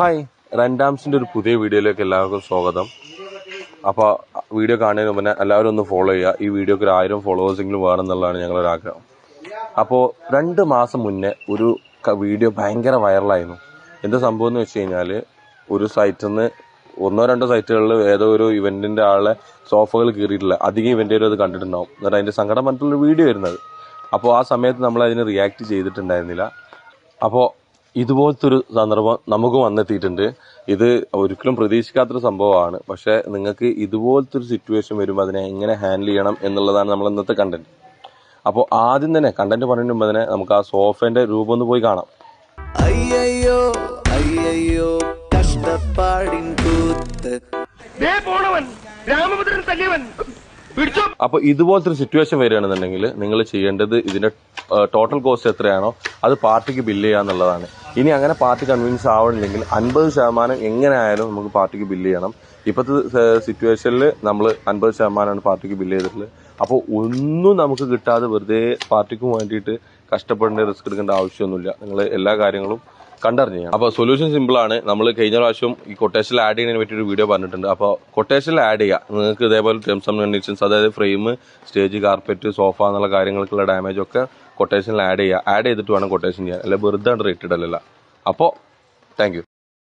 Hi റൻഡാംസിന്റെ ഒരു പുതിയ വീഡിയോയിലേക്ക് എല്ലാവർക്കും സ്വാഗതം. അപ്പോൾ വീഡിയോ കാണുന്നതിന് മുന്നേ എല്ലാവരും ഒന്ന് ഫോളോ ചെയ്യുക. ഈ വീഡിയോക്ക് ഒരു ആയിരം ഫോളോവേഴ്സെങ്കിലും വേണമെന്നുള്ളതാണ് ഞങ്ങളൊരു ആഗ്രഹം. അപ്പോൾ രണ്ട് മാസം മുന്നേ ഒരു വീഡിയോ ഭയങ്കര വൈറലായിരുന്നു എന്താ സംഭവം എന്ന് വെച്ച് കഴിഞ്ഞാൽ ഒരു സൈറ്റിൽ നിന്ന് ഒന്നോ രണ്ടോ സൈറ്റുകളിൽ ഏതോ ഒരു ഇവന്റിന്റെ ആളെ സോഫകൾ കീറിയിട്ടില്ല അധികം ഇവന്റുകാരും അത് കണ്ടിട്ടുണ്ടാവും. എന്നിട്ട് അതിന്റെ സങ്കടം പറഞ്ഞിട്ടുള്ളൊരു വീഡിയോ വരുന്നത് അപ്പോൾ ആ സമയത്ത് നമ്മൾ അതിന് റിയാക്ട് ചെയ്തിട്ടുണ്ടായിരുന്നില്ല. അപ്പോൾ ഇതുപോലത്തെ ഒരു സന്ദർഭം നമുക്ക് വന്നെത്തിയിട്ടുണ്ട്. ഇത് ഒരിക്കലും പ്രതീക്ഷിക്കാത്തൊരു സംഭവമാണ്. പക്ഷേ നിങ്ങൾക്ക് ഇതുപോലത്തെ ഒരു സിറ്റുവേഷൻ വരുമ്പോൾ അതിനെ എങ്ങനെ ഹാൻഡിൽ ചെയ്യണം എന്നുള്ളതാണ് നമ്മൾ ഇന്നത്തെ കണ്ടന്റ് അപ്പോൾ ആദ്യം തന്നെ കണ്ടന്റ് പറയുന്നതിന് മുമ്പ് തന്നെ നമുക്ക് ആ സോഫേന്റെ രൂപം ഒന്ന് പോയി കാണാം. അയ്യോ അയ്യോ കഷ്ടപ്പാടിൻ കൂത്ത്. ദേ പോണവൻ രാമഭദ്രൻ തല്ലിയവൻ. അപ്പോൾ ഇതുപോലത്തെ ഒരു സിറ്റുവേഷൻ വരികയാണെന്നുണ്ടെങ്കിൽ നിങ്ങൾ ചെയ്യേണ്ടത് ഇതിന്റെ ടോട്ടൽ കോസ്റ്റ് എത്രയാണോ അത് പാർട്ടിക്ക് ബില്ല് ചെയ്യുക എന്നുള്ളതാണ്. ഇനി അങ്ങനെ പാർട്ടി കൺവിൻസ് ആവണില്ലെങ്കിൽ അൻപത് ശതമാനം എങ്ങനെ ആയാലും നമുക്ക് പാർട്ടിക്ക് ബില്ല് ചെയ്യണം. ഇപ്പോഴത്തെ സിറ്റുവേഷനിൽ നമ്മൾ അൻപത് ശതമാനമാണ് പാർട്ടിക്ക് ബില്ല് ചെയ്തിട്ടുള്ളത്. അപ്പോൾ ഒന്നും നമുക്ക് കിട്ടാതെ വെറുതെ പാർട്ടിക്ക് വേണ്ടിയിട്ട് കഷ്ടപ്പെടേണ്ട റിസ്ക് എടുക്കേണ്ട ആവശ്യമൊന്നുമില്ല. നിങ്ങൾ എല്ലാ കാര്യങ്ങളും കണ്ടറിഞ്ഞ് അപ്പോൾ സൊല്യൂഷൻ സിമ്പിൾ ആണ്. നമ്മൾ കഴിഞ്ഞ പ്രാവശ്യം ഈ കൊട്ടേഷനിൽ ആഡ് ചെയ്യുന്നതിനെ പറ്റി ഒരു വീഡിയോ പറഞ്ഞിട്ടുണ്ട് അപ്പോൾ കൊട്ടേഷനിൽ ആഡ് ചെയ്യുക. നിങ്ങൾക്ക് ഇതേപോലെ ടേംസ് ആൻഡ് കണ്ടീഷൻസ് അതായത് ഫ്രെയിം സ്റ്റേജ് കാർപ്പറ്റ് സോഫ എന്നുള്ള കാര്യങ്ങൾക്കുള്ള ഡാമേജ് ഒക്കെ കൊട്ടേഷനിൽ ആഡ് ചെയ്യുക. ആഡ് ചെയ്തിട്ട് വേണം കൊട്ടേഷൻ ചെയ്യാൻ. അല്ലെ വെറുതെ റേറ്റഡ് അല്ലല്ല. അപ്പോൾ താങ്ക്